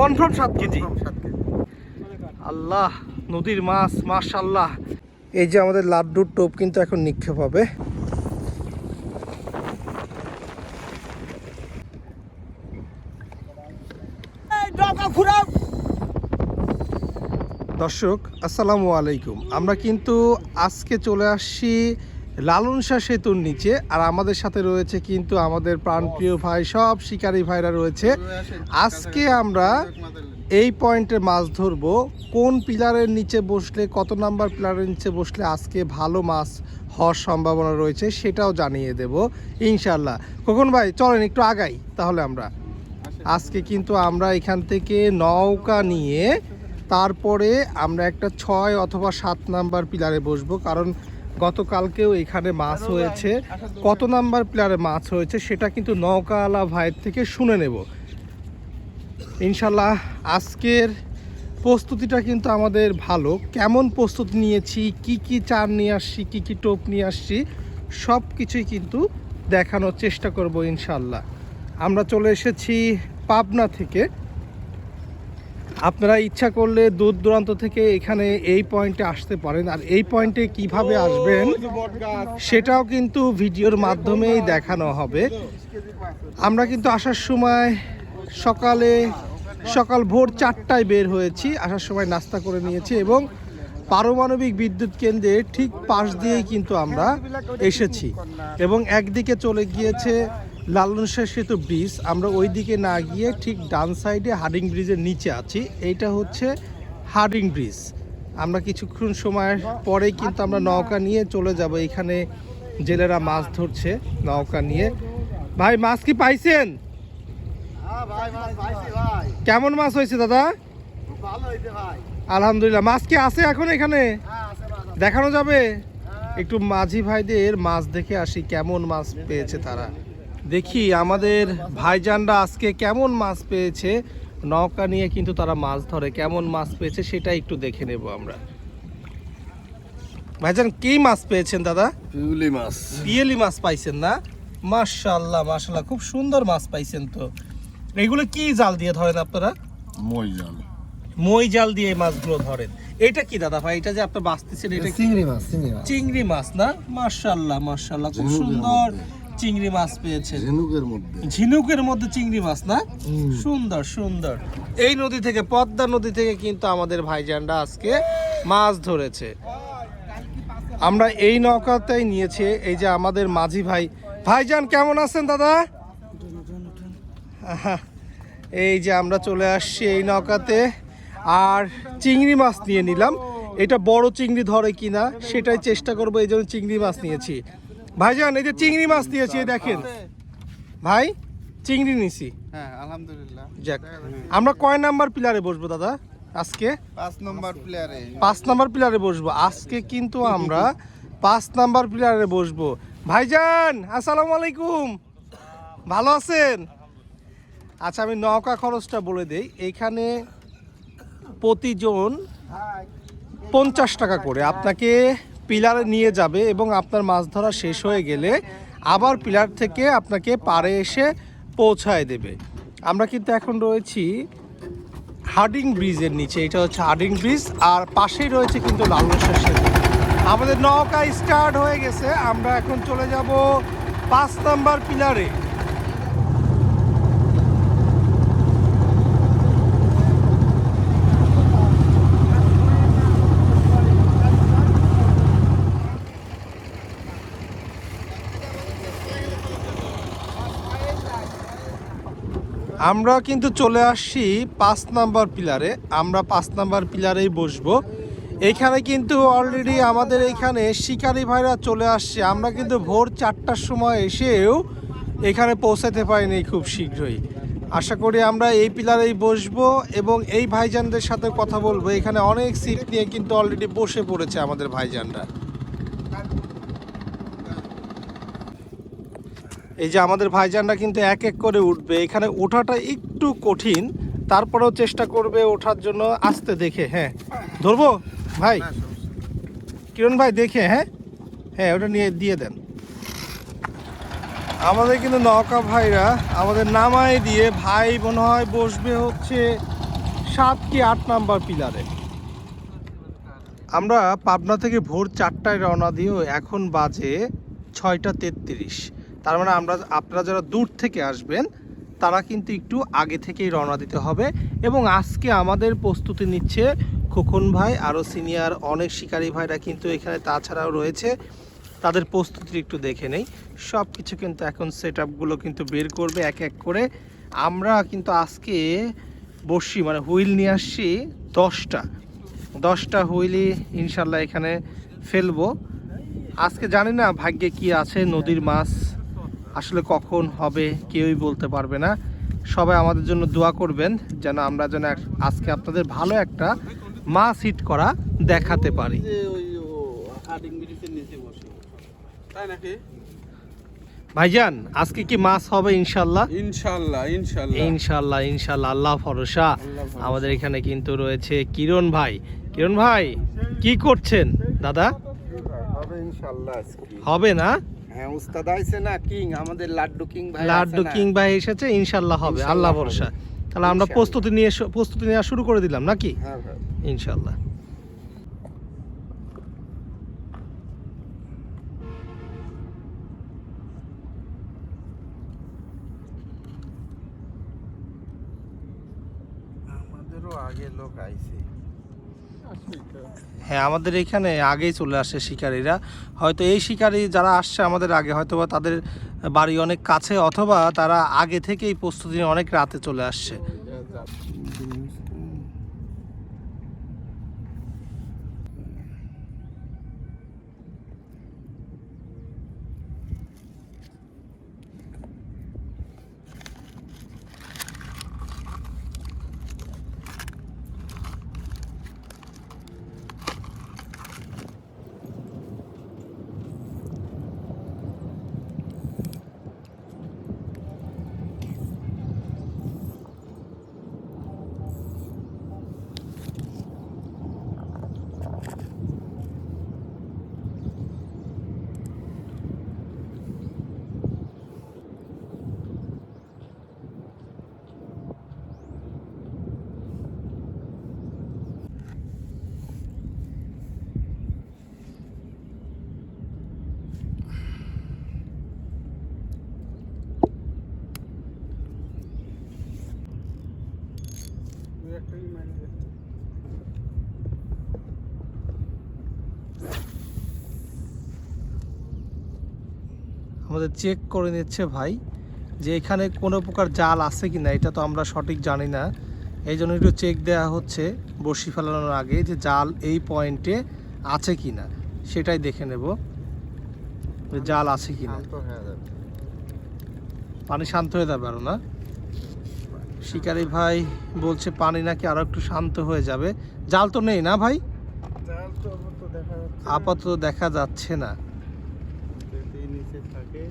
Confirm সাত KG. আল্লাহ নদীর মাছ মাশাল্লাহ এই যে আমাদের লাড্ডুর টোপ কিন্তু এখন নিক্ষেপ হবে। দর্শক আসসালামু আলাইকুম। আমরা কিন্তু আজকে চলে আসছি লালন শাহ সেতুর নিচে, আর আমাদের সাথে রয়েছে কিন্তু আমাদের প্রাণপ্রিয় ভাই, সব শিকারী ভাইরা রয়েছে। আজকে আমরা এই পয়েন্টে মাছ ধরবো। কোন পিলারের নিচে বসলে, কত নাম্বার পিলারের নিচে বসলে আজকে ভালো মাছ হওয়ার সম্ভাবনা রয়েছে সেটাও জানিয়ে দেব। ইনশাল্লাহ কখন ভাই, চলেন একটু আগাই, তাহলে আমরা। আজকে কিন্তু আমরা এখান থেকে নৌকা নিয়ে, তারপরে আমরা একটা ছয় অথবা সাত নাম্বার পিলারে বসবো, কারণ গতকালকেও এখানে মাছ হয়েছে। কত নাম্বার প্লেয়ারে মাছ হয়েছে সেটা কিন্তু নৌকাওয়ালা ভাইয়ের থেকে শুনে নেব। ইনশাল্লাহ আজকের প্রস্তুতিটা কিন্তু আমাদের ভালো। কেমন প্রস্তুতি নিয়েছি কি কি চার নিয়ে আসছি কী কী টোপ নিয়ে আসছি সব কিছুই কিন্তু দেখানোর চেষ্টা করব ইনশাল্লাহ। আমরা চলে এসেছি পাবনা থেকে। আপনারা ইচ্ছা করলে দূর দূরান্ত থেকে এখানে এই পয়েন্টে আসতে পারেন। আর এই পয়েন্টে কীভাবে আসবেন, সেটাও কিন্তু ভিডিওর মাধ্যমেই দেখানো হবে। আমরা কিন্তু আসার সময় সকালে, সকাল ভোর চারটায় বের হয়েছি। আসার সময় নাস্তা করে নিয়েছি এবং পারমাণবিক বিদ্যুৎ কেন্দ্রের ঠিক পাশ দিয়েই কিন্তু আমরা এসেছি। এবং একদিকে চলে গিয়েছে লালন শাহ সেতু ব্রিজ আমরা ওই দিকে না গিয়ে ঠিক ডান সাইডে হার্ডিং ব্রিজের নিচে আছি। এইটা হচ্ছে হার্ডিং ব্রিজ আমরা কিছুক্ষণ সময় পরে কিন্তু আমরা নৌকা নিয়ে চলে যাব। এখানে জেলেরা মাছ ধরছে নৌকা নিয়ে। ভাই মাছ কি পাইছেন? হ্যাঁ কেমন মাছ হয়েছে দাদা? আলহামদুলিল্লাহ। মাছ কি আছে এখন এখানে? হ্যাঁ। দেখানো যাবে? হ্যাঁ, একটু মাঝি ভাইদের মাছ দেখে আসি কেমন মাছ পেয়েছে তারা। দেখি আমাদের ভাইজানরা আজকে কেমন মাছ পেয়েছে। নৌকা নিয়ে কিন্তু তারা মাছ ধরে কেমন মাছ পেয়েছে সেটা একটু দেখে নেব আমরা। ভাইজান কি মাছ পেয়েছেন দাদা? পিউলি মাছ। পিয়েলি মাছ পাইছেন না? মাশাল্লাহ মাশাল্লাহ খুব সুন্দর মাছ পাইছেন তো। এগুলো কি জাল দিয়ে ধরেন আপনারা? মই জাল। মই জাল দিয়ে এই মাছগুলো ধরেন। এটা কি দাদা ভাই? এটা যে আপনি বাঁচতেছেন এটা চিংড়ি মাছ চিংড়ি মাছ। না? মাশাল্লাহ মাশাল্লাহ খুব সুন্দর। চিংড়ি মাছ পেয়েছেন ঝিনুকের মধ্যে। ঝিনুকের মধ্যে চিংড়ি মাছ না? সুন্দর সুন্দর। এই নদী থেকে পদ্মা নদী থেকে কিন্তু আমাদের ভাইজানরা আজকে মাছ ধরেছে। আমরা এই নৌকাতেই নিয়েছি এই যে আমাদের মাঝি ভাই। ভাইজান কেমন আছেন দাদা? এই যে আমরা চলে আসছি এই নৌকাতে। আর চিংড়ি মাছ নিয়ে নিলাম। এটা বড় চিংড়ি ধরে কিনা সেটাই চেষ্টা করব এই জন্য চিংড়ি মাছ নিয়েছি। ভাইজান এই যে চিংড়ি মাছ দিয়েছি দেখেন। ভাই চিংড়ি নিছি। হ্যাঁ আলহামদুলিল্লাহ। যাক আমরা কয় নাম্বার পিলারে বসবো দাদা? আজকে? পাঁচ নম্বর প্লেয়ারে পাঁচ নাম্বার পিলারে বসবো। আজকে কিন্তু আমরা পাঁচ নাম্বার পিলারে বসবো। ভাইজান আসসালামু আলাইকুম। ভালো আছেন? আচ্ছা আমি নৌকা খরচটা বলে দেই। এইখানে প্রতিজন পঞ্চাশ টাকা করে। আপনাকে পিলারে নিয়ে যাবে এবং আপনার মাছ ধরা শেষ হয়ে গেলে আবার পিলার থেকে আপনাকে পাড়ে এসে পৌঁছায় দেবে। আমরা কিন্তু এখন রয়েছি হার্ডিং ব্রিজের নিচে, এটা হচ্ছে হার্ডিং ব্রিজ, আর পাশেই রয়েছে কিন্তু লালসের সেতু। আমাদের নৌকা স্টার্ট হয়ে গেছে, আমরা এখন চলে যাব পাঁচ নাম্বার পিলারে। আমরা কিন্তু চলে আসছি পাঁচ নাম্বার পিলারে। আমরা পাঁচ নাম্বার পিলারেই বসবো। এখানে কিন্তু অলরেডি আমাদের এইখানে শিকারি ভাইরা চলে আসছে। আমরা কিন্তু ভোর চারটার সময় এসেও এখানে পৌঁছাতে পারিনি খুব শীঘ্রই। আশা করি আমরা এই পিলারেই বসবো এবং এই ভাইজানদের সাথে কথা বলব। এখানে অনেক সিট নিয়ে কিন্তু অলরেডি বসে পড়েছে আমাদের ভাইজানরা। এই যে আমাদের ভাইজানরা কিন্তু এক এক করে উঠবে এখানে ওঠাটা একটু কঠিন তারপরেও চেষ্টা করবে ওঠার জন্য আসতে দেখে হ্যাঁ। ধরবো? ভাই। কিরণ ভাই দেখে হ্যাঁ? হ্যাঁ ওটা নিয়ে দিয়ে দেন। আমাদের কিন্তু নৌকা ভাইরা আমাদের নামায় দিয়ে ভাই মনে হয় বসবে হচ্ছে সাত কি আট নাম্বার পিলারে। আমরা পাবনা থেকে ভোর চারটায় রওনা দিয়েও এখন বাজে ছয়টা তেত্রিশ। তার মানে আমরা, আপনারা যারা দূর থেকে আসবেন, তারা কিন্তু একটু আগে থেকেই রওনা দিতে হবে এবং আজকে আমাদের প্রস্তুতি নিচ্ছে খোকন ভাই আরও সিনিয়র অনেক শিকারী ভাইরা কিন্তু এখানে তাছাড়াও রয়েছে। তাদের প্রস্তুতি একটু দেখে নেই। সব কিছু কিন্তু এখন সেট আপগুলো কিন্তু বের করবে এক এক করে। আমরা কিন্তু আজকে বসি মানে হুইল নিয়ে আসছি দশটা। দশটা হুইলই ইনশাল্লাহ এখানে ফেলব। আজকে জানি না ভাগ্যে কি আছে, নদীর মাছ আসলে কখন হবে কেউই বলতে পারবে না। সবাই আমাদের জন্য দোয়া করবেন যেন আমরা যেন এক- আজকে আপনাদের ভালো একটা মাছ হিট করা দেখাতে পারি। ভাইজান আজকে কি মাছ হবে ইনশাল্লাহ? ইনশাল্লাহ ইনশাল্লাহ। ইনশাল্লাহ ইনশাল্লাহ আল্লাহ ভরসা। ভরসা। আমাদের এখানে কিন্তু রয়েছে কিরণ ভাই। কিরণ ভাই কি করছেন দাদা? হবে ইনশাআল্লাহ হবে না? হ্যাঁ উস্তাদ আইছে না কিং আমাদের লাড্ডু কিং ভাই লাড্ডু কিং ভাই এসেছে ইনশাল্লাহ হবে আল্লাহ ভরসা। তাহলে আমরা প্রস্তুতি নিয়ে প্রস্তুতি নেওয়া শুরু করে দিলাম নাকি? হ্যাঁ ইনশাল্লাহ আমাদেরও আগে লোক আইছে হ্যাঁ আমাদের এখানে আগেই চলে আসে শিকারীরা। হয়তো এই শিকারী যারা আসছে আমাদের আগে হয়তো বা তাদের বাড়ি অনেক কাছে, অথবা তারা আগে থেকেই প্রস্তুতি অনেক রাতে চলে আসছে। আমাদের চেক করে নিচ্ছে ভাই যে এখানে কোনো প্রকার জাল আছে কি না এটা তো আমরা সঠিক জানি না। এই জন্য একটু চেক দেওয়া হচ্ছে বড়শি ফেলানোর আগে যে জাল এই পয়েন্টে আছে কি না সেটাই দেখে নেব জাল আছে কি না পানি শান্ত হয়ে যাবে আরও না? শিকারি ভাই বলছে পানি নাকি আরও একটু শান্ত হয়ে যাবে। জাল তো নেই না ভাই। আপাতত দেখা যাচ্ছে না যদি নিচে থাকে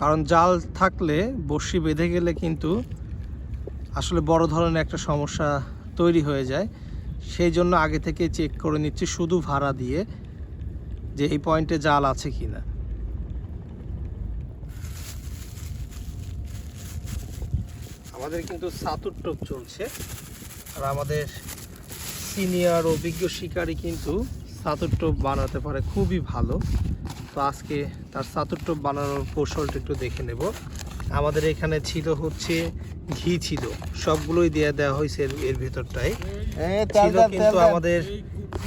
কারণ জাল থাকলে বড়শি বেঁধে গেলে কিন্তু আসলে বড় ধরনের একটা সমস্যা তৈরি হয়ে যায়। সেই জন্য আগে থেকে চেক করে নিচ্ছি শুধু ভাড়া দিয়ে যে এই পয়েন্টে জাল আছে কি না আমাদের কিন্তু সাতুর টোপ চলছে আর আমাদের সিনিয়র অভিজ্ঞ শিকারী কিন্তু সাতুর টোপ বানাতে পারে, খুবই ভালো। তো আজকে তার সাতুর টোপ বানানোর কৌশলটা একটু দেখে নেব। আমাদের এখানে ছিল হচ্ছে ঘি ছিল সবগুলোই দিয়ে দেওয়া হয়েছে এর- ভিতরটায়। ছিল কিন্তু আমাদের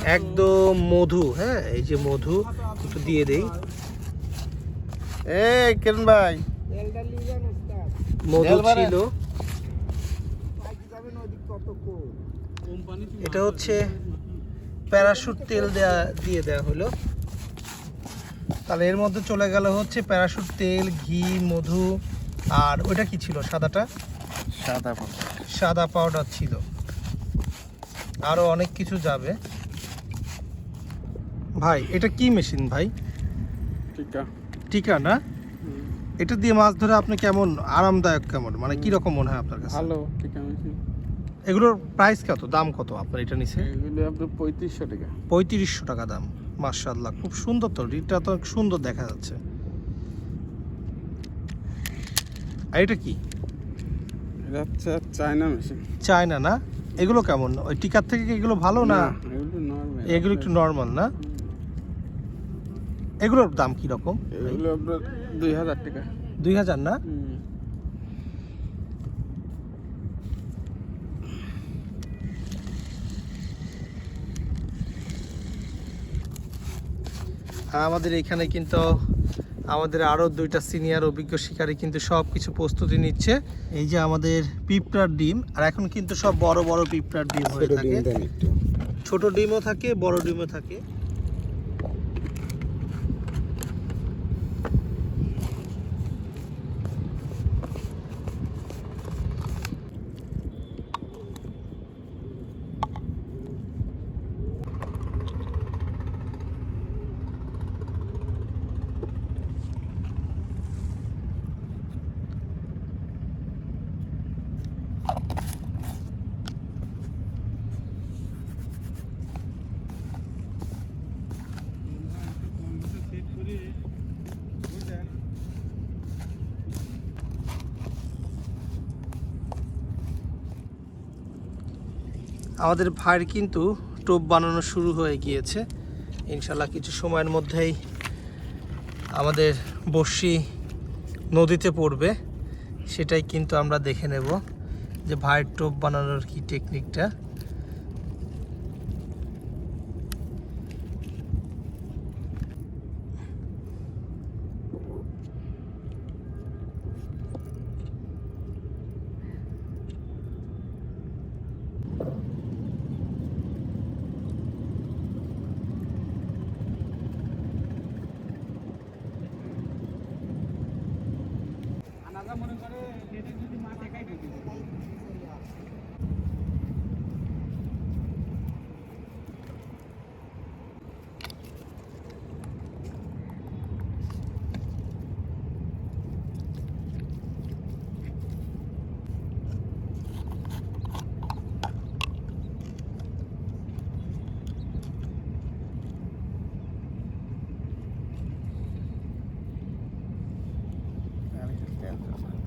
একদম মধু হ্যাঁ এই যে মধু একটু দিয়ে দেই। এ কিরণ ভাই। মধু ছিল। এটা হচ্ছে প্যারাশুট তেল দেয়া দিয়ে দেওয়া হলো। তাহলে এর মধ্যে চলে গেল হচ্ছে প্যারাশুট তেল ঘি মধু আর ওইটা কি ছিল সাদাটা? সাদা সাদা পাউডার ছিল। আরও অনেক কিছু যাবে। ভাই এটা কি মেশিন ভাই? ঠিক আছে টিকা না? এটা দিয়ে মাছ ধরে আপনি কেমন? আরামদায়ক কেমন? মানে কি রকম মনে হয় আপনার কাছে? ভালো ঠিক আছে এগুলোর প্রাইস কত? দাম কত আপনার এটা নিচে? এগুলো আপনার পঁয়ত্রিশশো টাকা। পঁয়ত্রিশশো টাকা দাম। মার্শাল্লাহ খুব সুন্দর তো রিটটা তো সুন্দর দেখা যাচ্ছে। আর এটা কি? এটা হচ্ছে চায়না মেশিন। চায়না না? এগুলো কেমন? ওই টিকার থেকে কি এগুলো ভালো না? এগুলো একটু নর্মাল না? এগুলোর দাম কি রকম এগুলো আপনার দুই হাজার টাকা। দুই হাজার না? আমাদের এখানে কিন্তু আমাদের আরও দুইটা সিনিয়র অভিজ্ঞ শিকারী কিন্তু সব কিছু প্রস্তুতি নিচ্ছে। এই যে আমাদের পিঁপড়ার ডিম আর এখন কিন্তু সব বড় বড় পিঁপড়ার ডিম হয়ে থাকে। ছোট ডিমও থাকে বড় ডিমও থাকে। আমাদের ভাইয়ের কিন্তু টোপ বানানো শুরু হয়ে গিয়েছে। ইনশাল্লাহ কিছু সময়ের মধ্যেই আমাদের বর্ষি নদীতে পড়বে, সেটাই কিন্তু আমরা দেখে নেব যে ভাইয়ের টোপ বানানোর কি টেকনিকটা Ayan.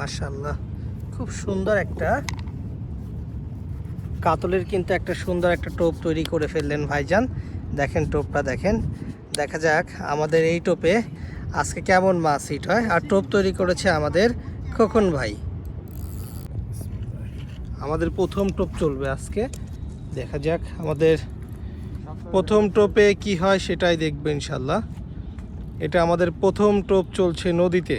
মাশাল্লাহ খুব সুন্দর একটা কাতলের কিন্তু একটা সুন্দর একটা টোপ তৈরি করে ফেললেন ভাইজান। দেখেন টোপটা দেখেন। দেখা যাক আমাদের এই টোপে আজকে কেমন মাছ হিট হয়। আর টোপ তৈরি করেছে আমাদের খোকন ভাই। আমাদের প্রথম টোপ চলবে আজকে। দেখা যাক আমাদের প্রথম টোপে কি হয় সেটাই দেখবে ইনশাল্লাহ এটা আমাদের প্রথম টোপ চলছে নদীতে।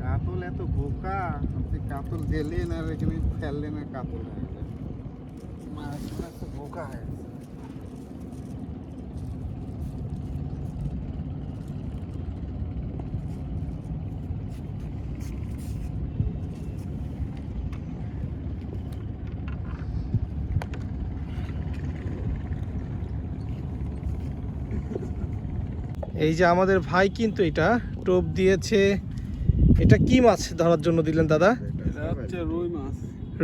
কাতল এত বোকা আপনি কাতল দিলেন আর এখানে ফেললেন আর কাতল হয়ে যায় মাছগুলো এত বোকা হয়ে গেছে। এই যে আমাদের ভাই কিন্তু এটা টোপ দিয়েছে। এটা কি মাছ ধরার জন্য দিলেন দাদা? রুই মাছ।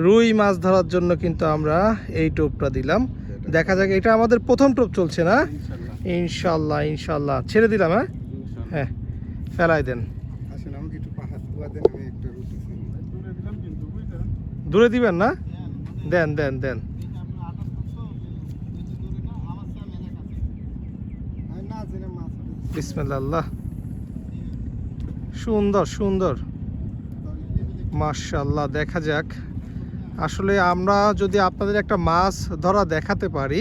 রুই মাছ ধরার জন্য কিন্তু আমরা এই টোপটা দিলাম। দেখা যাক এটা আমাদের প্রথম টোপ চলছে না? ইনশাল্লাহ। ইনশাল্লাহ ছেড়ে দিলাম হ্যাঁ? হ্যাঁ ফেলাই দেন। দূরে দিবেন না? দেন দেন দেন আমি না জেনে মাছ ধরি। বিসমিল্লাহ। সুন্দর সুন্দর। মার্শাল্লাহ দেখা যাক। আসলে আমরা যদি আপনাদের একটা মাছ ধরা দেখাতে পারি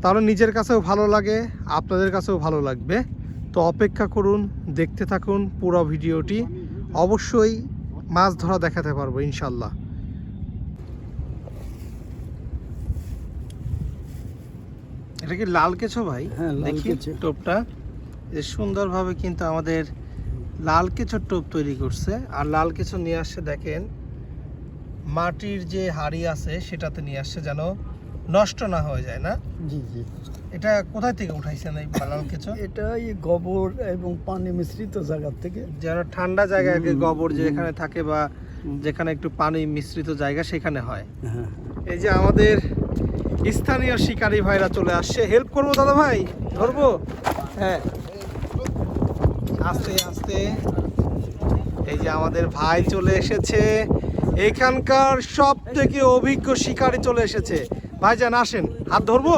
তাহলে নিজের কাছেও ভালো লাগে আপনাদের কাছেও ভালো লাগবে। তো অপেক্ষা করুন দেখতে থাকুন পুরো ভিডিওটি। অবশ্যই মাছ ধরা দেখাতে পারব ইনশাল্লাহ এটা কি লাল কেছো ভাই? হ্যাঁ, দেখি টোপটা। যে সুন্দরভাবে কিন্তু আমাদের লাল কেঁচোর টোপ তৈরি করছে। আর লাল কেঁচো নিয়ে আসছে দেখেন মাটির যে হাড়ি আছে সেটাতে নিয়ে আসছে যেন নষ্ট না হয়ে যায় না? জি জি। এটা কোথায় থেকে উঠাইছেন এই লাল কেঁচো এটা এই গোবর এবং পানি মিশ্রিত জায়গা থেকে। যেন ঠান্ডা জায়গায় গোবর যেখানে থাকে বা যেখানে একটু পানি মিশ্রিত জায়গা সেখানে হয়। হ্যাঁ এই যে আমাদের স্থানীয় শিকারী ভাইরা চলে আসছে। হেল্প করব দাদা ভাই? ধরবো? হ্যাঁ। আস্তে আস্তে। এই যে আমাদের ভাই চলে এসেছে। এখানকার সব থেকে অভিজ্ঞ শিকারী চলে এসেছে। ভাইজান, আসেন। হাত ধরবো?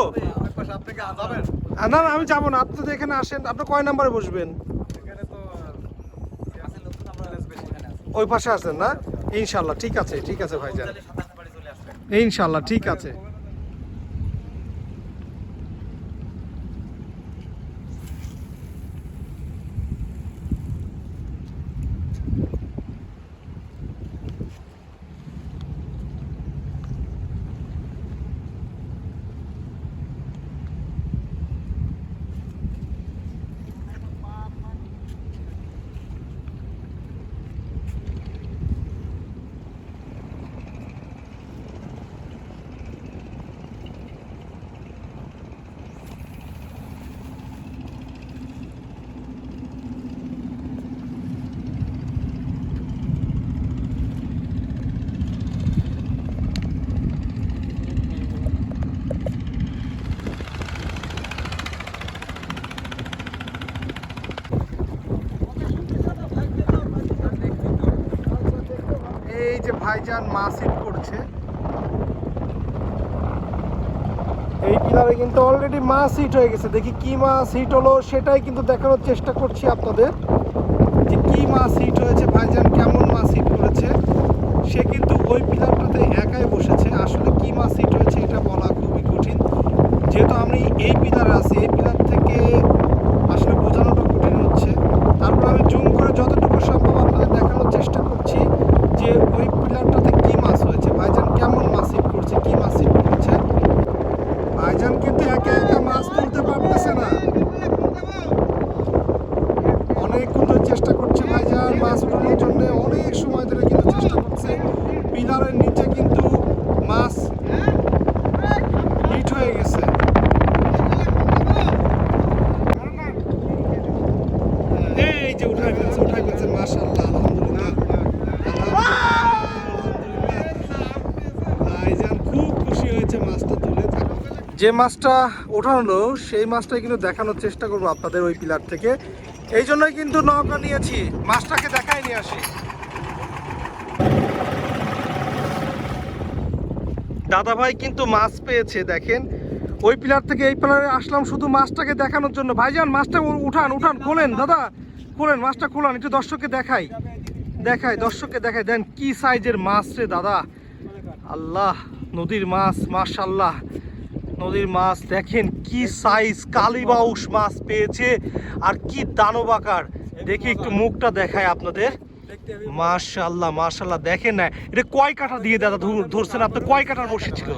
না না, আমি যাব না। আপনি তো এখানে আসেন। আপনি কয় নাম্বারে বসবেন? ওই পাশে আসেন না? ইনশাল্লাহ, ঠিক আছে ঠিক আছে ভাইজান। ইনশাল্লাহ, ঠিক আছে এই যে ভাইজান মাছ হিট করছে। এই পিলারে কিন্তু অলরেডি মাছ হিট হয়ে গেছে। দেখি কি মাছ হিট হলো, সেটাই কিন্তু দেখানোর চেষ্টা করছি আপনাদের। যে কি মাছ হিট হয়েছে, ভাইজান কেমন মাছ হিট করেছে, সে কিন্তু ওই পিলারটাতে একাই বসেছে। আসলে কি মাছ হিট হয়েছে, এটা বলা খুবই কঠিন। যেহেতু আমি এই পিলারে আছি, এই পিলার থেকে আসলে বোঝানোটা কঠিন হচ্ছে তারপর আমি জুম করে যতটুকু সম্ভব আপনাদের দেখানোর চেষ্টা করছি যে ওই পিলারটাতে কি মাছ হয়েছে ভাইজান কেমন মাছ হিট করছে কি মাছ হিট করেছে ভাইজান কিন্তু একা একা মাছ তুলতে পারতেছে না অনেকক্ষণ ধরে চেষ্টা করছে ভাইজান মাছ উঠানোর জন্য অনেক সময় ধরে কিন্তু চেষ্টা করছে পিলারের নিচে কিন্তু মাছ হিট হয়ে গেছে এই যে উঠাই ফেলছে উঠাই ফেলছে মাশাআল্লাহ আলহামদুলিল্লাহ ভাইজান খুব খুশি হয়েছে মাছটা তুলে যে মাছটা ওঠানো, সেই মাছটাই কিন্তু দেখানোর চেষ্টা করব আপনাদের ওই পিলার থেকে। এই জন্যই কিন্তু নৌকা নিয়েছি। মাছটাকে দেখাই নিয়ে আসি। দাদা ভাই কিন্তু মাছ পেয়েছে, দেখেন। ওই পিলার থেকে এই পিলারে আসলাম শুধু মাছটাকে দেখানোর জন্য। ভাইজান, মাছটা উঠান উঠান, খোলেন, দাদা। খোলেন, মাছটা খোলান, একটু দর্শককে দেখাই। দেখাই, দর্শককে দেখাই। দেন কি সাইজের মাছ রে, দাদা। আল্লাহ, নদীর মাছ মাশাল্লাহ নদীর মাছ দেখেন কি সাইজ কালীবাউস মাছ পেয়েছে আর কি দানব আকার। দেখি একটু মুখটা দেখায় আপনাদের। মাশাল্লাহ মাশাল্লাহ দেখেন না এটা কয় কাঠা দিয়ে দাদা ধর- ধরছেন আপনি? কয় কাঠার বসেছিল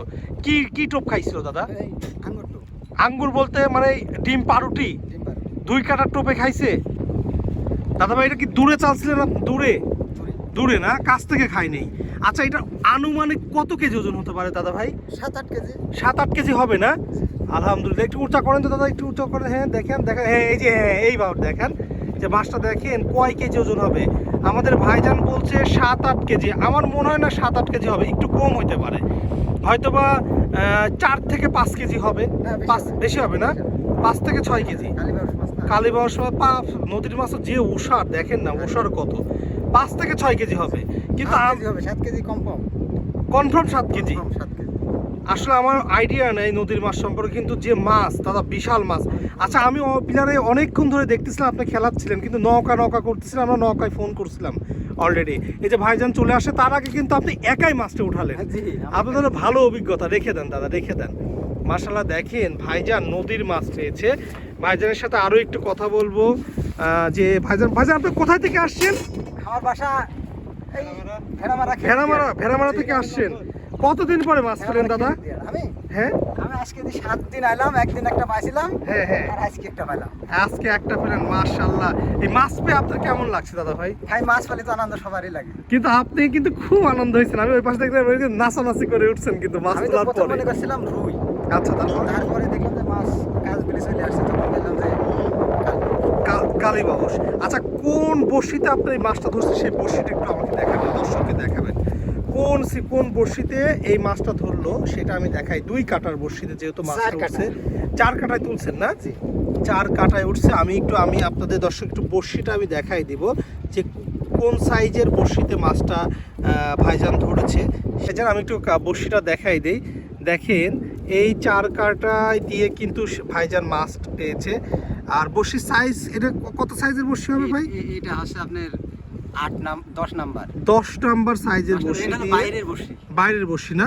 কি কি টোপ খাইছিল দাদা? আঙ্গুর বলতে মানে ডিম পাউরুটি দুই কাঠার টোপে খাইছে? দাদা ভাই এটা কি দূরে চালছিলেন? দূরে? দূরে না কাছ থেকে খাইনি আচ্ছা এটা আনুমানিক কত কেজি ওজন হতে পারে দাদা ভাই? সাত আট কেজি। সাত আট কেজি হবে না? আলহামদুলিল্লাহ একটু উঁচা করেন তো দাদা একটু উঁচা করেন। হ্যাঁ দেখেন দেখেন হ্যাঁ এই যে হ্যাঁ এইবার দেখেন যে মাছটা দেখেন কয় কেজি ওজন হবে? আমাদের ভাইজান বলছে সাত আট কেজি। আমার মনে হয় না সাত আট কেজি হবে একটু কম হইতে পারে। হয়তোবা চার থেকে পাঁচ কেজি হবে। বেশি পাঁচ হবে। বেশি হবে। না পাঁচ থেকে ছয় কেজি। সময় নদীর মাছ যে উষার দেখেন না উষার কত। পাঁচ থেকে ছয় কেজি হবে। কিন্তু হবে সাত কেজি কম কনফার্ম সাত কেজি। সাত কেজি। আসলে আমার আইডিয়া নেই নদীর মাছ সম্পর্কে কিন্তু যে মাছ দাদা বিশাল মাছ। আচ্ছা আমি পিলারে অনেকক্ষণ ধরে দেখতেছিলাম আপনি খেলাচ্ছিলেন কিন্তু নৌকা নৌকা করতেছিলাম আমরা নৌকায় ফোন করছিলাম অলরেডি এই যে ভাইজান চলে আসে তার আগে কিন্তু আপনি একাই মাছটা উঠালেন। জি আপনাদের ভালো অভিজ্ঞতা রেখে দেন দাদা রেখে দেন। মাশাল্লাহ দেখেন ভাইজান নদীর মাছ পেয়েছে ভাইজানের সাথে আরও একটু কথা বলব যে ভাইজান ভাইজান আপনি কোথায় থেকে আসছেন? আমার বাসা এই ভেড়ামারা। ভেড়ামারা ভেড়ামারা থেকে আসছেন। কতদিন পরে মাছ পেলেন দাদা? আমি হ্যাঁ? আমি আজকে সাত দিন আইলাম একদিন একটা পাইছিলাম হ্যাঁ হ্যাঁ। আর আজকে একটা পাইলাম। আজকে একটা পেলেন মাশাল্লাহ এই মাছ পেয়ে আপনার কেমন লাগছে দাদা ভাই? ভাই মাছ পালি তো আনন্দ সবারই লাগে। কিন্তু আপনি কিন্তু খুব আনন্দ হয়েছেন। আমি ওই পাশে দেখলাম ওই যে নাচানাচি করে উঠছেন কিন্তু মাছ আমি তো তোলার প্রথম পরে। মনে করছিলাম রুই। আচ্ছা তারপর? তারপরে দেখলাম যে মাছ কাজ বিলি চলে আসছে। কাল- কালী আচ্ছা কোন বড়শিতে আপনি এই মাছটা ধরছে সেই বড়শিটা একটু আমাকে দেখাবেন দর্শককে দেখাবেন। কোন কোন বড়শিতে এই মাছটা ধরলো সেটা আমি দেখাই। দুই কাটার বড়শিতে যেহেতু মাছটা উঠছে। চার কাটায় তুলছেন না? চার কাটায় উঠছে। আমি একটু আমি আপনাদের দর্শক একটু বড়শিটা আমি দেখাই দিব যে কোন সাইজের বড়শিতে মাছটা ভাইজান ধরেছে। সেজন্য আমি একটু বড়শিটা দেখাই দিই। দেখেন এই চার কাটায় দিয়ে কিন্তু ভাইজান মাছ পেয়েছে। আর বড়শির সাইজ এটা কত সাইজের বড়শি হবে ভাই? এটা হচ্ছে আপনার আট নাম দশ নাম্বার। দশ নাম্বার সাইজের বাইরের বসি বাইরের না?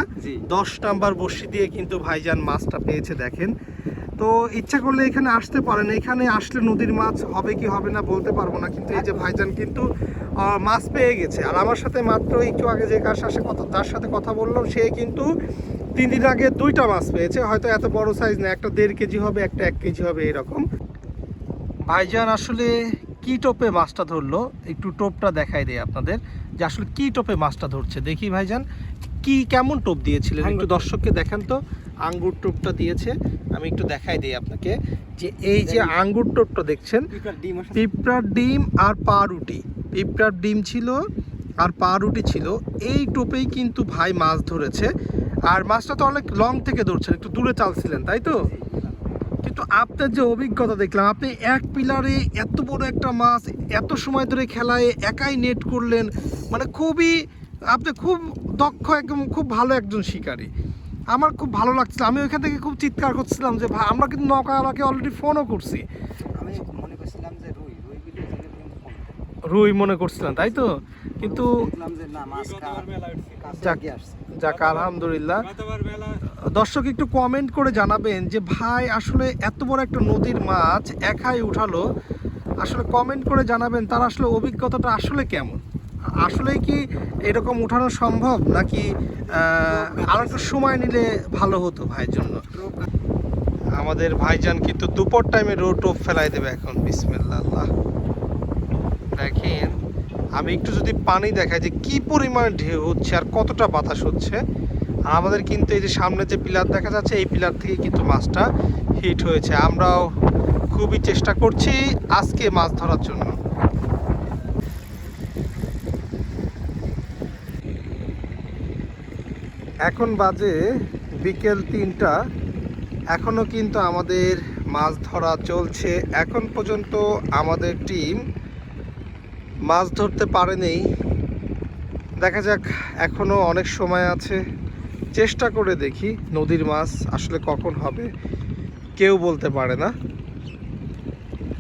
দশ নাম্বার দিয়ে কিন্তু ভাইজান মাছটা পেয়েছে দেখেন। তো ইচ্ছা করলে এখানে আসতে পারেন। এখানে আসলে নদীর মাছ হবে কি হবে না বলতে পারব না কিন্তু এই যে ভাইজান কিন্তু মাছ পেয়ে গেছে। আর আমার সাথে মাত্র একটু আগে যে কার সাথে কথা তার সাথে কথা বললাম সে কিন্তু তিন দিন আগে দুইটা মাছ পেয়েছে। হয়তো এত বড় সাইজ না একটা দেড় কেজি হবে একটা এক কেজি হবে এরকম। ভাইজান আসলে কি টোপে মাছটা ধরলো? একটু টোপটা দেখাই দেয় আপনাদের যে আসলে কি টোপে মাছটা ধরছে। দেখি ভাইজান কি কেমন টোপ দিয়েছিলেন? একটু দর্শককে দেখান তো। আঙ্গুর টোপটা দিয়েছে। আমি একটু দেখাই দিই আপনাকে যে এই যে আঙ্গুর টোপটা দেখছেন পিঁপড়ার ডিম আর পাউরুটি পিঁপড়ার ডিম ছিল আর পাউরুটি ছিল। এই টোপেই কিন্তু ভাই মাছ ধরেছে। আর মাছটা তো অনেক লং থেকে ধরছেন একটু দূরে চালছিলেন তাই তো? কিন্তু আপনার যে অভিজ্ঞতা দেখলাম, আপনি এক পিলারে এত বড় একটা মাছ, এত সময় ধরে খেলায় একাই নেট করলেন মানে খুবই, আপনি খুব দক্ষ একদম, খুব ভালো একজন শিকারী। আমার খুব ভালো লাগছিল, আমি ওইখান থেকে খুব চিৎকার করছিলাম যে আমরা কিন্তু নৌকাওয়ালাকে অলরেডি ফোনও করছি। আমি মনে করছিলাম যে রুই রুই বিলে জেলে ফোন রুই মনে করছিলাম তাই তো? কিন্তু যাক। আলহামদুলিল্লাহ। দর্শক একটু কমেন্ট করে জানাবেন যে ভাই আসলে এত বড় একটা নদীর মাছ একাই উঠালো। আসলে কমেন্ট করে জানাবেন তার আসলে অভিজ্ঞতাটা আসলে কেমন? আসলে কি এরকম উঠানো সম্ভব নাকি আর একটু সময় নিলে ভালো হতো ভাইয়ের জন্য? আমাদের ভাইজান কিন্তু দুপুর টাইমে রো টোপ ফেলাই দেবে এখন বিসমিল্লাহ। দেখেন, আমি একটু যদি পানি দেখাই যে কি পরিমাণে ঢেউ হচ্ছে আর কতটা বাতাস হচ্ছে। আর আমাদের কিন্তু এই যে সামনে যে পিলার দেখা যাচ্ছে, এই পিলার থেকে কিন্তু মাছটা হিট হয়েছে। আমরাও খুবই চেষ্টা করছি আজকে মাছ ধরার জন্য। এখন বাজে বিকেল তিনটা। এখনও কিন্তু আমাদের মাছ ধরা চলছে। এখন পর্যন্ত আমাদের টিম মাছ ধরতে পারেনি। দেখা যাক এখনও অনেক সময় আছে। চেষ্টা করে দেখি নদীর মাছ আসলে কখন হবে। কেউ বলতে পারে না।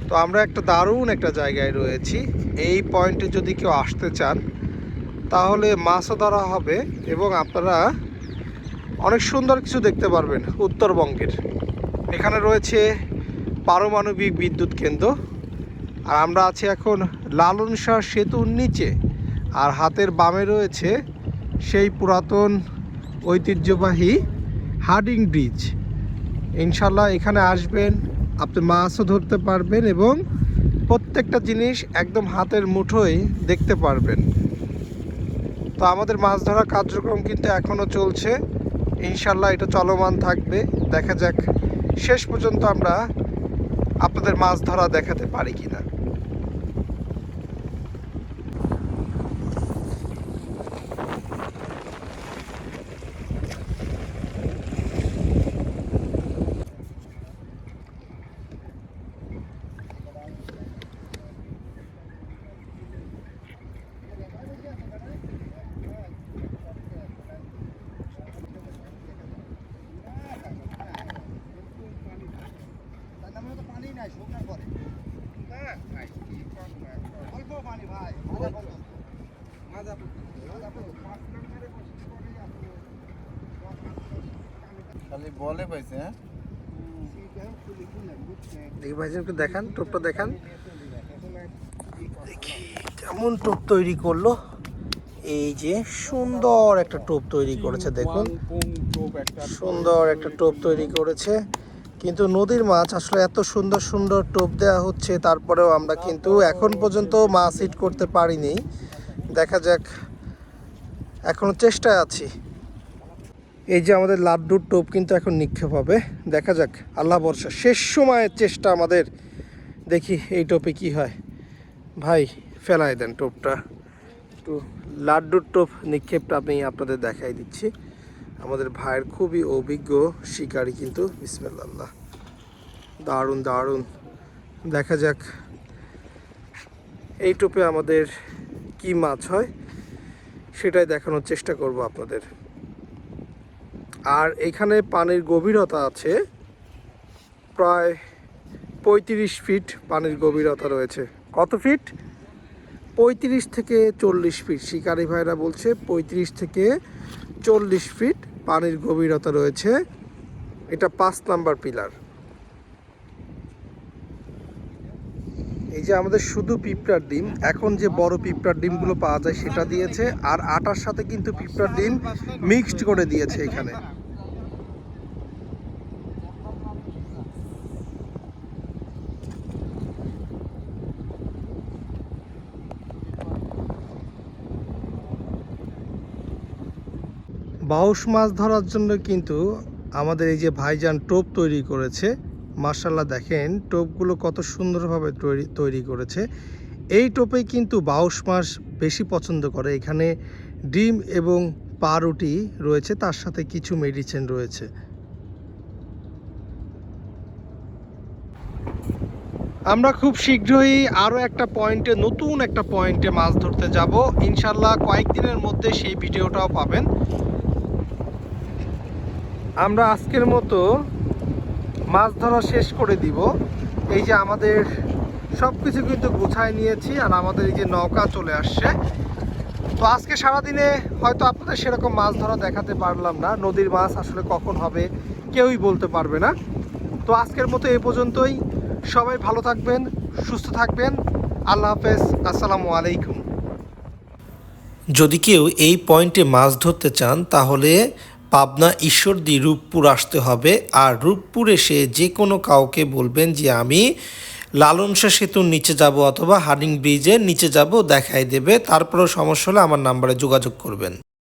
তো আমরা একটা দারুণ একটা জায়গায় রয়েছি। এই পয়েন্টে যদি কেউ আসতে চান, তাহলে মাছও ধরা হবে এবং আপনারা অনেক সুন্দর কিছু দেখতে পারবেন উত্তরবঙ্গের। এখানে রয়েছে পারমাণবিক বিদ্যুৎ কেন্দ্র। আর আমরা আছি এখন লালন শাহ সেতুর নিচে। আর হাতের বামে রয়েছে সেই পুরাতন ঐতিহ্যবাহী হার্ডিং ব্রিজ। ইনশাল্লাহ এখানে আসবেন, আপনি মাছও ধরতে পারবেন এবং প্রত্যেকটা জিনিস একদম হাতের মুঠোয় দেখতে পারবেন। তো আমাদের মাছ ধরা কার্যক্রম কিন্তু এখনও চলছে। ইনশাল্লাহ এটা চলমান থাকবে। দেখা যাক, শেষ পর্যন্ত আমরা আপনাদের মাছ ধরা দেখাতে পারি কিনা। বলে পাইছে হ্যাঁ? দেখি ভাইজান একটু দেখান, টোপটা দেখান। দেখি, কেমন টোপ তৈরি করল। এই যে সুন্দর একটা টোপ তৈরি করেছে, দেখুন। সুন্দর একটা টোপ তৈরি করেছে। কিন্তু নদীর মাছ আসলে এত সুন্দর সুন্দর টোপ দেওয়া হচ্ছে, তারপরেও আমরা কিন্তু এখন পর্যন্ত মাছ হিট করতে পারিনি। দেখা যাক, এখনও চেষ্টায় আছি। এই যে আমাদের লাড্ডুর টোপ কিন্তু এখন নিক্ষেপ হবে। দেখা যাক, আল্লাহ বর্ষা শেষ সময়ের চেষ্টা আমাদের। দেখি এই টোপে কি হয়। ভাই, ফেলাই দেন টোপটা। একটু লাড্ডুর টোপ নিক্ষেপটা আমি আপনাদের দেখাই দিচ্ছি। আমাদের ভাইয়ের খুবই অভিজ্ঞ শিকারী কিন্তু। বিসমিল্লাহ। দারুণ দারুণ। দেখা যাক, এই টোপে আমাদের কি মাছ হয়, সেটাই দেখানোর চেষ্টা করব আপনাদের। আর এখানে পানির গভীরতা আছে প্রায় পঁয়ত্রিশ ফিট পানির গভীরতা রয়েছে। কত ফিট? পঁয়ত্রিশ থেকে চল্লিশ ফিট। শিকারি ভাইরা বলছে পঁয়ত্রিশ থেকে চল্লিশ ফিট পানির গভীরতা রয়েছে। এটা পাঁচ নাম্বার পিলার। এই যে আমাদের শুধু পিঁপড়ার ডিম, এখন যে বড় পিঁপড়ার ডিমগুলো পাওয়া যায় সেটা দিয়েছে, আর আটার সাথে কিন্তু পিঁপড়ার ডিম মিক্সড করে দিয়েছে এখানে। বাউশ মাছ ধরার জন্য কিন্তু আমাদের এই যে ভাইজান টোপ তৈরি করেছে মার্শাল্লাহ দেখেন টোপগুলো কত সুন্দরভাবে তৈরি তৈরি করেছে। এই টোপেই কিন্তু বাউশ মাছ বেশি পছন্দ করে। এখানে ডিম এবং পাউরুটি রয়েছে, তার সাথে কিছু মেডিসিন রয়েছে। আমরা খুব শীঘ্রই আরও একটা পয়েন্টে নতুন একটা পয়েন্টে মাছ ধরতে যাব। ইনশাল্লাহ কয়েকদিনের মধ্যে সেই ভিডিওটাও পাবেন। আমরা আজকের মতো মাছ ধরা শেষ করে দিব। এই যে আমাদের সব কিছু কিন্তু গুছায় নিয়েছি আর আমাদের এই যে নৌকা চলে আসছে। তো আজকে সারাদিনে হয়তো আপনাদের সেরকম মাছ ধরা দেখাতে পারলাম না, নদীর মাছ আসলে কখন হবে কেউই বলতে পারবে না। তো আজকের মতো এই পর্যন্তই। সবাই ভালো থাকবেন, সুস্থ থাকবেন। আল্লাহ হাফেজ, আসসালামু আলাইকুম। যদি কেউ এই পয়েন্টে মাছ ধরতে চান তাহলে পাবনা ঈশ্বর দিয়ে রূপপুর আসতে হবে আর রূপপুর এসে যে কোনো কাউকে বলবেন যে আমি লালনসা সেতুর নিচে যাব অথবা হার্ডিং ব্রিজের নিচে যাব, দেখাই দেবে। তারপরেও সমস্যা হলে আমার নাম্বারে যোগাযোগ করবেন।